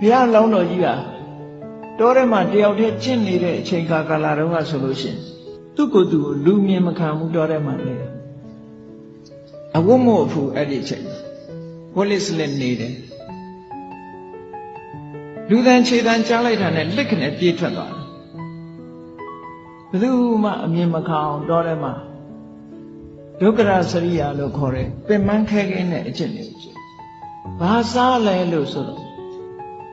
ဘုရားလောင်းတော်ကြီးကတောထဲမှာတယောက်တည်းကျင့်နေတဲ့အချိန်ကာကာလတုန်းကဆိုလို့ရှိရင်သူ့ကိုယ်သူကိုလူမြင်မခံဘူးတောထဲမှာနေတယ်အဝတ်မို့အဖူအဲ့ဒီအချိန်ဝလစ်စလက်နေတယ်လူတန်ခြေတန်ကြားလိုက်တာနဲ့လက်ခနဲ့ပြေးထွက်သွားတယ်ဘယ်သူမှအမြင်မခံအောင်တောထဲမှာဒုက္ခရစရိယာလို့ခေါ်တဲ့ပင်မခဲခဲနဲ့အကျင့်တွေကျင့်ဘာစားလဲလို့ဆိုတော့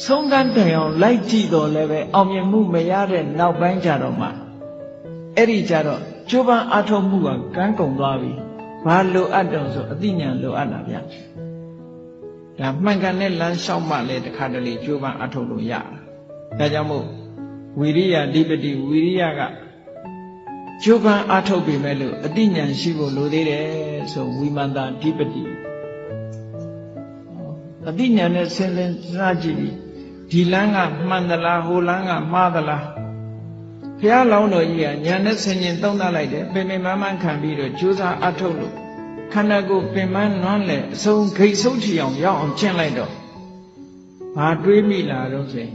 ဆုံးကန်းတိုင်အောင်လိုက်ကြည့်တော့လည်းပဲအောင်မြင်မှုမရတဲ့နောက်ပိုင်းကြတော့မှအဲ့ဒီကြတော့ကျိုးပန်းအားထုတ်မှုကကန်းကုန်သွားပြီဘာလိုအပ်တော့ဆိုအသိဉာဏ်လိုအပ်တာဗျဒါမှန်ကန်တဲ့လမ်းလျှောက်မှလည်းတခါတလေကျိုးပန်းအားထုတ်လို့ရတာဒါကြောင့်မို့ဝီရိယဓိပတိဝီရိယကကျိုးပန်းအားထုတ်ပြီမဲ့လို့အသိဉာဏ်ရှိဖို့လိုသေးတယ်ဆိုဝိမန္တာဓိပတိ အသိဉာဏ်နဲ့ဆင်းဆင်းစားကြည့်ပြီးဒီလမ်းကမှန်သလားဟိုလမ်းကမှားသလားဘုရားလောင်းတော်ကြီးကညာနဲ့ဆင်ញင်သုံးသပ်လိုက်တယ်ပင်ပင်မမှန်ခံပြီးတော့ကြိုးစားအထုတ်လို့ခန္ဓာကိုယ်ပင်မနွမ်းလေအဆုံးဂိတ်ဆုံးချီအောင်ရောက်အောင်ကျင့်လိုက်တော့ဘာတွေးမိလာတော့ဆိုရင်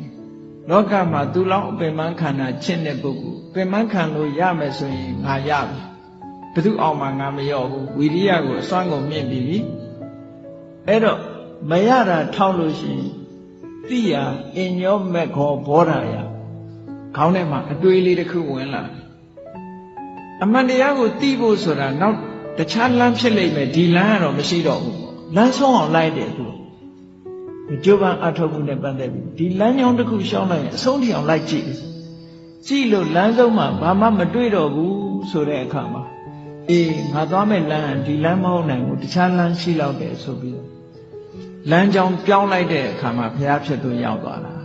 လောကမှာသူလောင်းပင်မခန္ဓာကျင့်တဲ့ပုဂ္ဂိုလ်ပင်မခံလို့ရမယ်ဆိုရင်ငါရပြီဘယ်သူအောင်မှငါမရော့ဘူးဝီရိယကိုအစွမ်းကုန်မြင့်ပြီးပြီအဲ့တော့ မရတာထောက်လို့ရှိရင်တိယာအညောမက်ခောဘောဓာယခေါင်းထဲမှာအတွေးလေးတစ်ခုဝင်လာအမှန်တရားကိုသိဖို့ဆိုတာနောက်တခြားလမ်းဖြစ်လိမ့်မယ်ဒီလမ်းကတော့မရှိတော့ဘူးလမ်းဆုံးအောင်လိုက်တယ်သူကြိုးပမ်းအထောက်မှုနဲ့ပတ်သက်ပြီးဒီလမ်းကြောင်းတစ်ခုရှောင်းလိုက်ရင်အဆုံးထိအောင်လိုက်ကြည့်ကြည့်လို့လမ်းဆုံးမှာဘာမှမတွေ့တော့ဘူးဆိုတဲ့အခါမှာအေးငါသွားမဲ့လမ်းဒီလမ်းမဟုတ်နိုင်ဘူးတခြားလမ်းရှိတော့တယ်ဆိုပြီး လမ်းကြောင်းပြောင်းလိုက်တဲ့အခါမှာဘုရားဖြစ်သူရောက်သွားတာ